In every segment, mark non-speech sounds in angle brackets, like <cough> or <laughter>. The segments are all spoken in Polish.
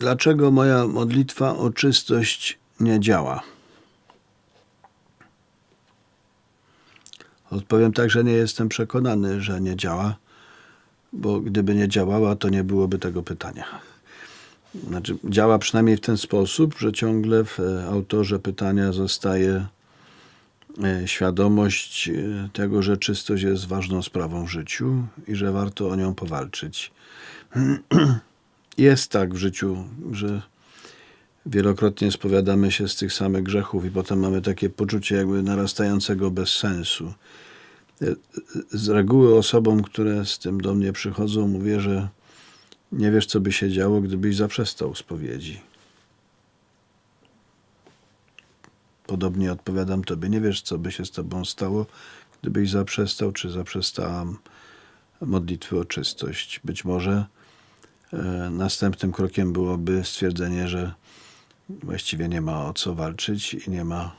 Dlaczego moja modlitwa o czystość nie działa? Odpowiem tak, że nie jestem przekonany, że nie działa, bo gdyby nie działała, to nie byłoby tego pytania. Znaczy, działa przynajmniej w ten sposób, że ciągle w e, autorze pytania zostaje e, świadomość e, tego, że czystość jest ważną sprawą w życiu i że warto o nią powalczyć. <clears throat> Jest tak w życiu, że wielokrotnie spowiadamy się z tych samych grzechów i potem mamy takie poczucie jakby narastającego bezsensu. Z reguły osobom, które z tym do mnie przychodzą, mówię, że nie wiesz, co by się działo, gdybyś zaprzestał spowiedzi. Podobnie odpowiadam tobie, nie wiesz, co by się z tobą stało, gdybyś zaprzestał, czy zaprzestałam modlitwy o czystość. Być może następnym krokiem byłoby stwierdzenie, że właściwie nie ma o co walczyć i nie ma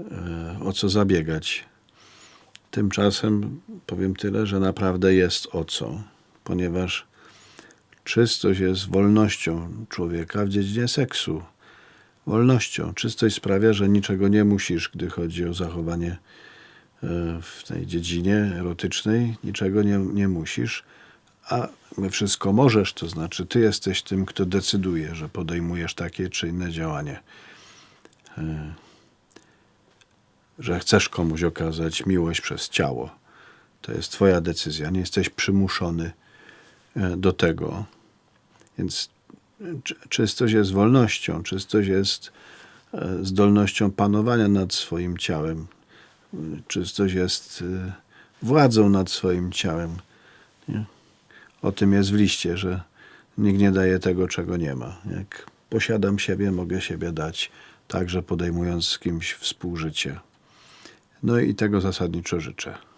e, o co zabiegać. Tymczasem powiem tyle, że naprawdę jest o co, ponieważ czystość jest wolnością człowieka w dziedzinie seksu. Wolnością. Czystość sprawia, że niczego nie musisz, gdy chodzi o zachowanie e, w tej dziedzinie erotycznej, niczego nie, nie musisz, a wszystko możesz, to znaczy ty jesteś tym, kto decyduje, że podejmujesz takie czy inne działanie. E, że chcesz komuś okazać miłość przez ciało. To jest Twoja decyzja. Nie jesteś przymuszony e, do tego. Więc czy- czystość jest wolnością, czystość jest e, zdolnością panowania nad swoim ciałem. Czystość jest e, władzą nad swoim ciałem. Nie? O tym jest w liście, że nikt nie daje tego, czego nie ma. Jak posiadam siebie, mogę siebie dać, także podejmując z kimś współżycie. No i tego zasadniczo życzę.